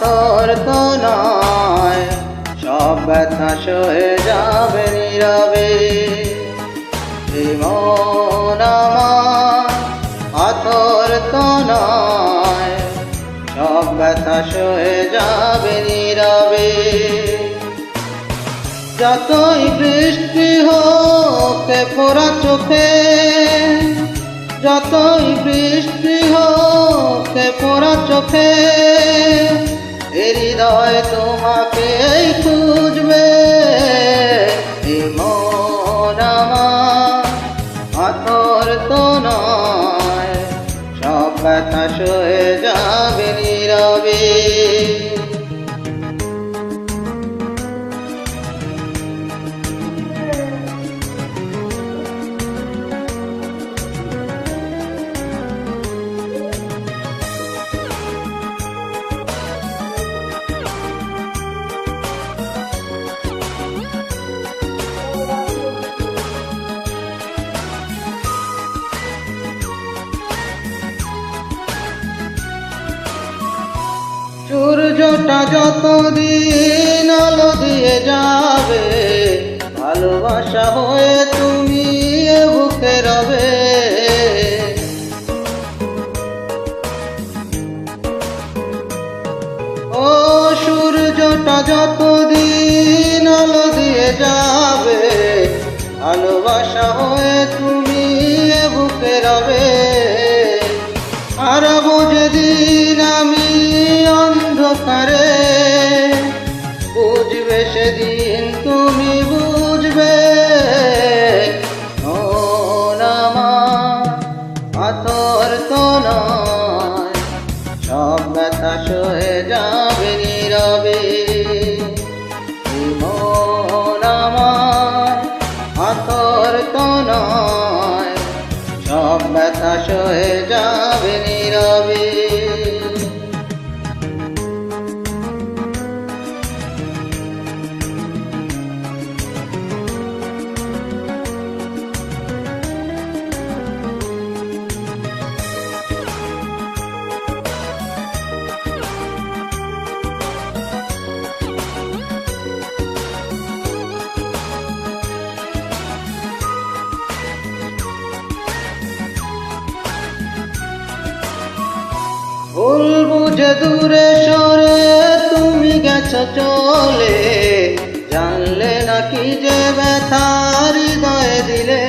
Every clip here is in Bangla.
পাথর তো নয়, সব ব্যথা সয়ে যাবে নীরবে। মন আমার তো নয়, সব ব্যথা সয়ে যাবে নীরবে। যতই বৃষ্টি হোক পোড়া চোখে, যতই বৃষ্টি হোক পোড়া চোখে হৃদয় তোমাকে খুঁজবে মন তো নয় সব কথা সয়ে যাবে সূর্যটা যতদিন আলো দিয়ে যাবে, ভালোবাসা হয়ে তুমি বুকে রবে। ও সূর্যটা যতদিন আলো দিয়ে যাবে, ভালোবাসা হয়ে তুমি বুকে রবে। অন্ধকারে বুঝবে সেদিন তুমি বুঝবে। পাথর তো নয়, সব ব্যথা সয়ে যাবে নীরবে। পাথর তো নয়, সব ব্যথা সয়ে যাবে ভুল বুঝে দূরে সরে তুমি গেছো চলে। জানলে নাকি যে ব্যথা হৃদয়ে দিলে।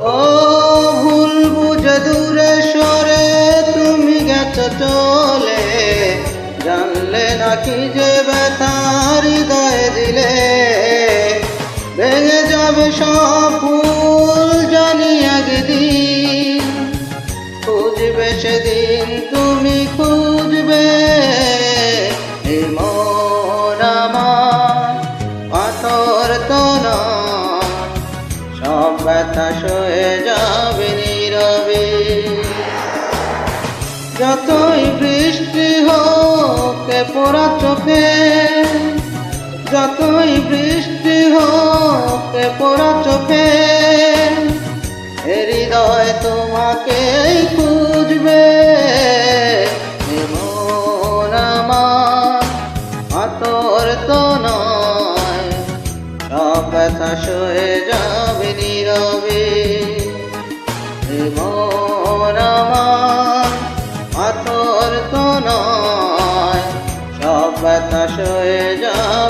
ও ভুল বুঝে দূরে সরে তুমি গেছো চলে। জানলে নাকি যে ব্যথা হৃদয়ে দিলে। ভেঙে যাবে সব সেদিন তুমি খুঁজবে মন আমার পাথর তো সব ব্যথা সয়ে যাবে নীরবে। যতই বৃষ্টি হোক পোড়া চোখে, যতই বৃষ্টি হোক পোড়া চোখে হৃদয় তোমাকে ব্যথা হয়ে যাবে নীরবে। মাথর তো নয় সব ব্যথা হয়ে যাবে।